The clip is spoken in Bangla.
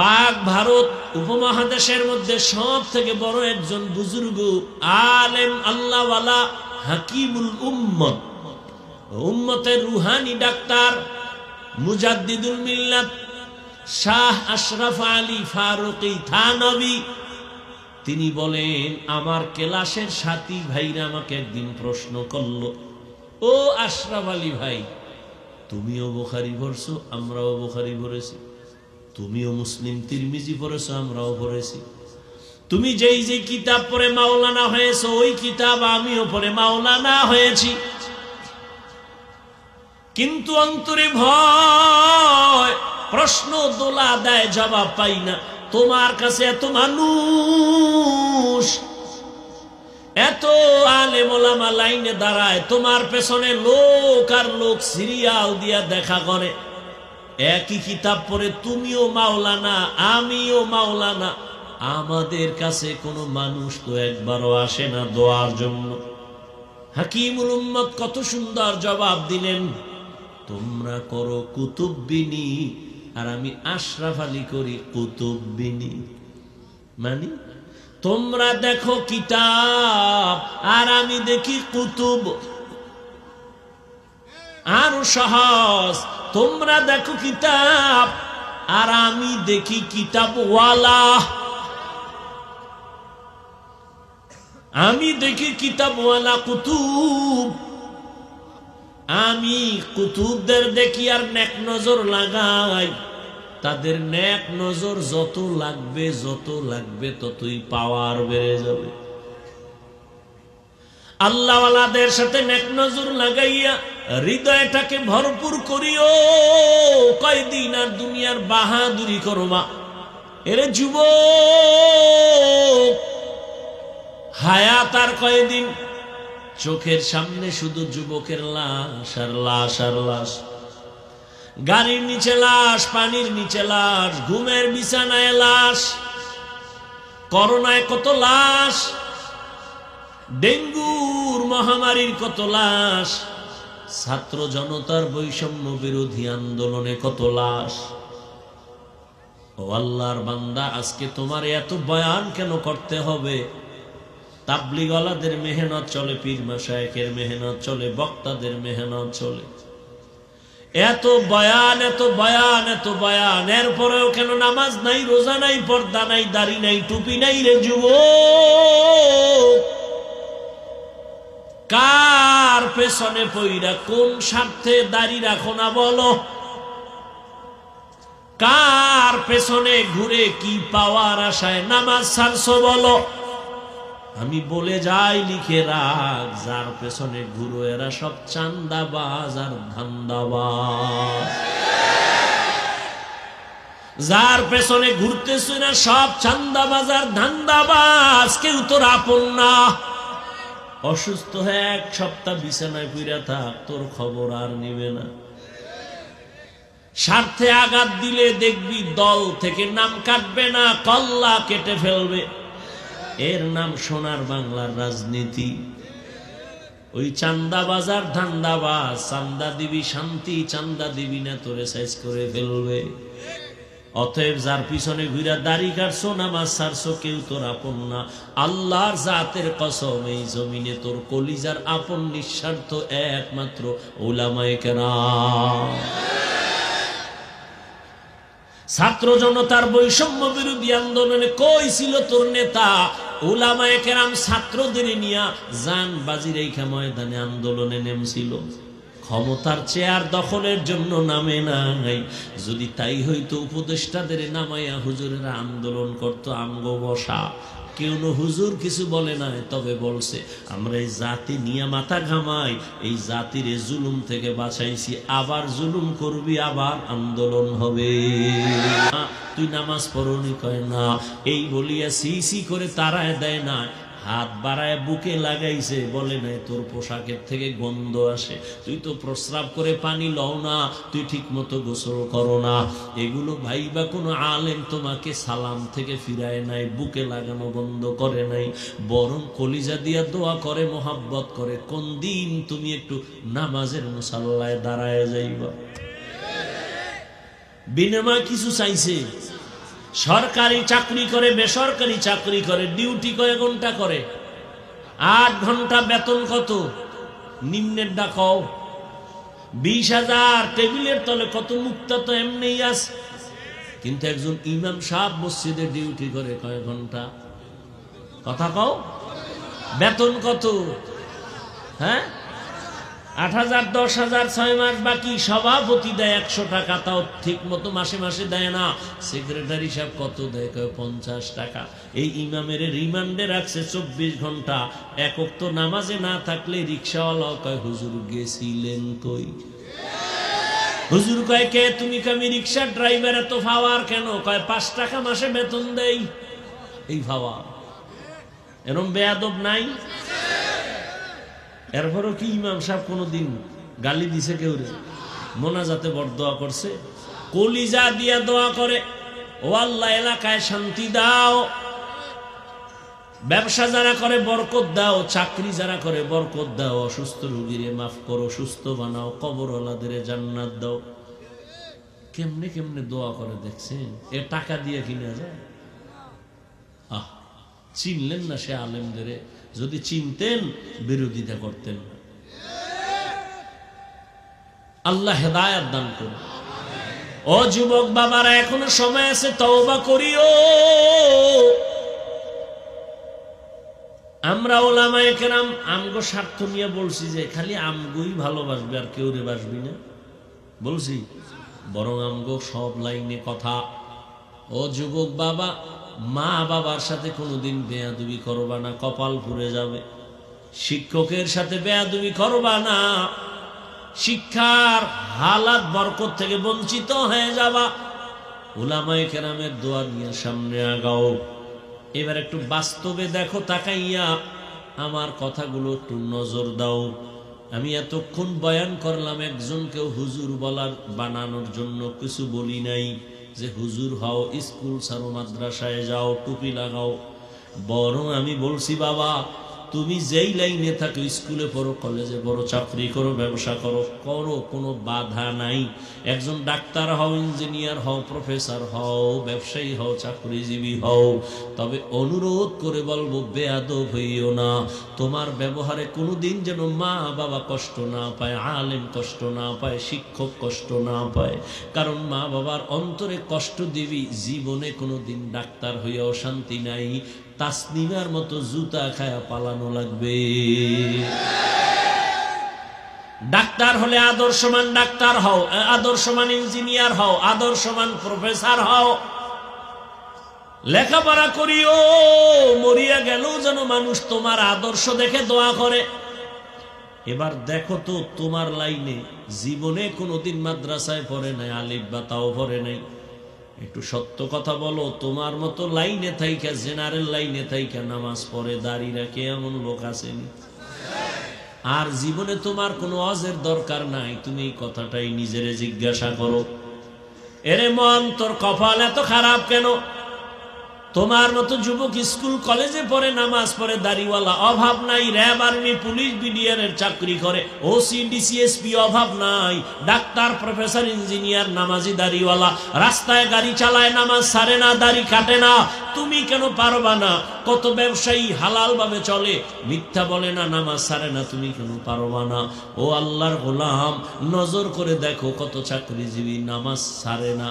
পাক ভারত উপমহাদেশের মধ্যে সব থেকে বড় একজন বুজুর্গ আলেম আল্লাহওয়ালা হাকিমুল উম্মত। উম্মতের রুহানি ডাক্তার মুজাদ্দিদুল মিল্লাত শাহ আশরাফ আলী ফারুকি থানবী। তিনি বলেন, আমার কেলাসের সাথী ভাইরা আমাকে একদিন প্রশ্ন করল, ও আশরাফ আলী ভাই, তুমিও বোখারি ভরছো আমরাও বোখারি ভরেছি তুমিও মুসলিম, তিরমিজি পড়েছো, আমরাও পড়েছি। তুমি যেই যে কিতাব পড়ে মাওলানা হয়েছো, ওই কিতাব আমিও পড়ে মাওলানা হয়েছি। কিন্তু অন্তরে ভয়, প্রশ্ন দোলা দেয়, জবাব পাই না। তোমার কাছে এত মানুষ, এত আলেমোলামা লাইনে দাঁড়ায়, তোমার পেছনে লোক আর লোক সিরিয়াল দিয়া দেখা করে। একই কিতাব পড়ে তুমিও মাওলানা, আমিও মাওলানা। আমাদের কাছে কোনো মানুষ তো একবারও আসে না দোয়ার জন্য। হাকিমুল উম্মত কত সুন্দর জবাব দিলেন, তোমরা করো কুতুববিনী, আর আমি আশরাফ আলী করি কুতুববিনী। মানে তোমরা দেখো কিতাব, আর আমি দেখি কুতুব। আরও সহজ তোমরা দেখো কিতাব, আর আমি দেখি কিতাব ওয়ালা আমি দেখি কিতাবওয়ালা কুতুব। আমি কুতুবদের দেখি আর নেক নজর লাগাই। তাদের নেক নজর যত লাগবে যত লাগবে, ততই পাওয়ার বেড়ে যাবে। আল্লাহওয়ালাদের সাথে নেক নজর লাগাইয়া হৃদয়টাকে ভরপুর করিও। কয়দিন আর দুনিয়ার বাহাদুরি করো মা। এরে যুব হায়াত আর কয়দিন? চোখের সামনে শুধু যুবকের লাশ আর লাশ আর লাশ। গাড়ির নিচে লাশ, পানির নিচে লাশ, ঘুমের বিছানায় লাশ। করোনায় কত লাশ, ডেঙ্গুর মহামারীর কত লাশ। ছাত্র জনতার বৈষম্য বিরোধী আন্দোলনে কত লাশ? ও আল্লাহর বান্দা, আজকে তোমার এত বয়ান কেন করতে হবে? তাবলিগলাদের মেহনত চলে, পীর মাসায়কের মেহনত চলে, বক্তাদের মেহনত চলে। এত বয়ান এত বয়ান এত বয়ান। এরপরেও কেন নামাজ নাই, রোজা নাই, পর্দা নাই, দাড়ি নাই, টুপি নাই রে যুব পেছনে পইরা কোন স্বার্থে দাড়ি রাখো না বলো? কার পেছনে ঘুরে কি পাওয়ার আশায় নামাজ ছাড়ছো বলো? আমি বলে যাই লিখে রাখ, যার পেছনে ঘুরো এরা সব চান্দাবাজ আর ধান্দাবাজ। যার পেছনে ঘুরতেছে না সব চান্দাবাজ আর ধান্দাবাজ, কেউ তোর আপন না। অসুস্থ হয়ে এক সপ্তাহ বিছানায় পুইরা থাক, তোর খবর আর নিবে না। স্বার্থে আঘাত দিলে দেখবি দল থেকে নাম কাটবে না, কল্লা কেটে ফেলবে। এর নাম সোনার বাংলার রাজনীতি। ওই চান্দা বাজার ধান্দাবাজ, চান্দা দিবি শান্তি, চান্দা দিবি না তোরে সাইজ করে ফেলবে। অতএব যার পিছনে ঘুরা দাড়ি কাটছো, নামাজ ছাড়ছো, কেউ তোর আপন না। আল্লাহর জাতের কসম, এই জমিনে তোর কলিজার আপন নিঃস্বার্থ একমাত্র ওলামায় কেনা ছাত্র জনতার বৈষম্য বিরোধী আন্দোলনে কই ছিল তোর নেতা? ওলামায়ে কেরাম ছাত্রদের নিয়া জান বাজি রেখা ময়দানে আন্দোলনে নেমছিল। ক্ষমতার চেয়ার দখলের জন্য নামে নাই। যদি তাই হইতো উপদেষ্টাদের নামাইয়া হুজুরেরা আন্দোলন করত আঙ্গ বসা। কেউ হুজুর কিছু বলে নাই তবে বলছে আমরা এই জাতি নিয়ে মাথা ঘামাই এই জাতির জুলুম থেকে বাঁচাইছি আবার জুলুম করবি আবার আন্দোলন হবে। না, তুই নামাজ পড়নি কয় না। এই বলিয়া সি সি করে তারায় দেয় না হাত বাড়ায় বুকে লাগাইছে, বলে নাই তোর পোশাকের থেকে গন্ধ আসে। তুই তো প্রস্রাব করে পানি লও না, তুই ঠিক মতো গোসল করো না। এগুলো ভাই বা কোনো আলেম তোমাকে সালাম থেকে ফিরায় নাই, বুকে লাগানো বন্ধ করে নাই। বরং কলিজা দিয়া দোয়া করে, মোহাব্বত করে, কোন দিন তুমি একটু নামাজের মুসাল্লায় দাঁড়ায় যাইবা। বিনিময় কিছু চাইছে। সরকারি চাকরি করে, বেসরকারি চাকরি করে, ডিউটি কয় ঘণ্টা করে? আট ঘণ্টা বেতন কত? নিম্নের ডাকাও বিশ হাজার, টেবিলের তলে কত মুক্তা তো এমনি আছে কিন্তু একজন ইমাম সাহেব মসজিদে ডিউটি করে কয় ঘণ্টা? কথা কও। বেতন কত? হ্যাঁ? আট হাজার, দশ হাজার, ছয় মাস বাকি, সভাপতি দেয় একশো টাকা, তাও ঠিক মতো মাসে মাসে দেয় না। সেক্রেটারি সাহেব কত দেয়? কয় পঞ্চাশ টাকা। এই ইমামের রিমান্ডে রাখছে চব্বিশ ঘণ্টা। একক তো নামাজে না থাকলে রিক্সাওয়ালা কয়, হুজুর গেছিলেন কই? হুজুর কয়, কে? তুমি কামি রিক্সার ড্রাইভার, এত ফাওয়ার কেন? কয়, পাঁচ টাকা মাসে বেতন দেই। এই ফাওয়া এরম বেয়াদব নাই? এরপরও কি ইমাম সাহেব কোনোদিন গালি দিছে কেউ রে? মোনাজাতে বড় দোয়া করছে। কলিজা দিয়া দোয়া করে। ও আল্লাহ, এলাকায় শান্তি দাও। ব্যবসা যারা করে, বরকত দাও। চাকরি যারা করে, বরকত দাও। অসুস্থ রুগীরে মাফ করো, সুস্থ বানাও। কবরওয়ালাদের জান্নাত দাও। কেমনে কেমনে দোয়া করে দেখছেন? এ টাকা দিয়ে কিনা যায়? আহ, চিনলেন না সে আলেমদের? যদি চিনতেন, বিরোধিতা করতেন আল্লাহ হেদায়াত দান করুন। ও যুবক বাবারা, এখনও সময় আছে, তওবা করিও। আমরা ওলামায়ে কেরাম আমগো স্বার্থ নিয়ে বলছি যে, খালি আমগোই ভালোবাসবে আর কেউ রে বাসবি না। বলছি, বরং আমগো সব লাইনে কথা ও যুবক বাবা, মা বাবার সাথে কোনোদিন বেয়াদুবি করবা না, কপাল পুড়ে যাবে। শিক্ষকের সাথে বেয়াদুবি করবা না, শিক্ষার হালাত বরকত থেকে বঞ্চিত হয়ে যাবা। উলামায়ে কেরামের দোয়া নিয়ে সামনে আগাও। এবার একটু বাস্তবে দেখো, তাকাইয়া আমার কথাগুলো একটু নজর দাও। আমি এতক্ষণ বয়ান করলাম, একজনকেও হুজুর বলার, বানানোর জন্য কিছু বলি নাই। যে হুজুর হও স্কুল ছাড়ো মাদ্রাসায় যাও টুপি লাগাও। বরং আমি বলছি বাবা তুমি যেই লাইনে থাকো, স্কুলে পড়ো, কলেজে পড়ো, চাকরি করো, ব্যবসা করো করো, কোনো বাধা নাই। একজন ডাক্তার হও, ইঞ্জিনিয়ার হও, প্রফেসর হও, ব্যবসায়ী হও, চাকরিজীবী হও। তবে অনুরোধ করে বলব, বেয়াদব হইও না। তোমার ব্যবহারে কোনোদিন যেন মা বাবা কষ্ট না পায়, আলেম কষ্ট না পায়, শিক্ষক কষ্ট না পায়। কারণ মা বাবার অন্তরে কষ্ট দিবি, জীবনে কোনোদিন ডাক্তার হইয়াও শান্তি নাই। তাসনিমার মতো জুতা খায়া পালানো লাগবে। ডাক্তার হলে আদর্শমান ডাক্তার হও আদর্শমান ইঞ্জিনিয়ার হও, আদর্শমান প্রফেসর হও। লেখাপড়া করিও, মরিয়া গেলেও যেন মানুষ তোমার আদর্শ দেখে দোয়া করে। এবার দেখো তো তোমার লাইনে জীবনে কোনোদিন মাদ্রাসায় পড়ে নাই, আলিফ বা তাও পড়ে নাই। একটু সত্য কথা বলো, তোমার মতো লাইনে থাইকা, জেনারেল লাইনে থাইকা নামাজ পড়ে দাঁড়িয়ে রাখে এমন লোক আসেনি। আর জীবনে তোমার কোনো অজের দরকার নাই, তুমি এই কথাটাই নিজেরে জিজ্ঞাসা করো। এরে মন, তোর কপাল এত খারাপ কেন? তোমার মতো যুবক স্কুল, কলেজে পড়ে, নামাজ পড়ে, দাড়িওয়ালা, অভাব নাই, র্যাব, আর্মি, পুলিশ বিডিআর চাকরি করে ওসি ডিসিএসপি অভাব নাই, ডাক্তার, প্রফেসর, ইঞ্জিনিয়ার, নামাজি, দাড়িওয়ালা, রাস্তায় গাড়ি চালায়, নামাজ সারে না, দাড়ি কাটে না, তুমি কেন পারবা না? কত ব্যবসায়ী হালাল ভাবে চলে, মিথ্যা বলে না, নামাজ সারে না, তুমি কেন পারবা না? ও আল্লাহর গোলাম, নজর করে দেখো কত চাকরিজীবী, নামাজ সারে না।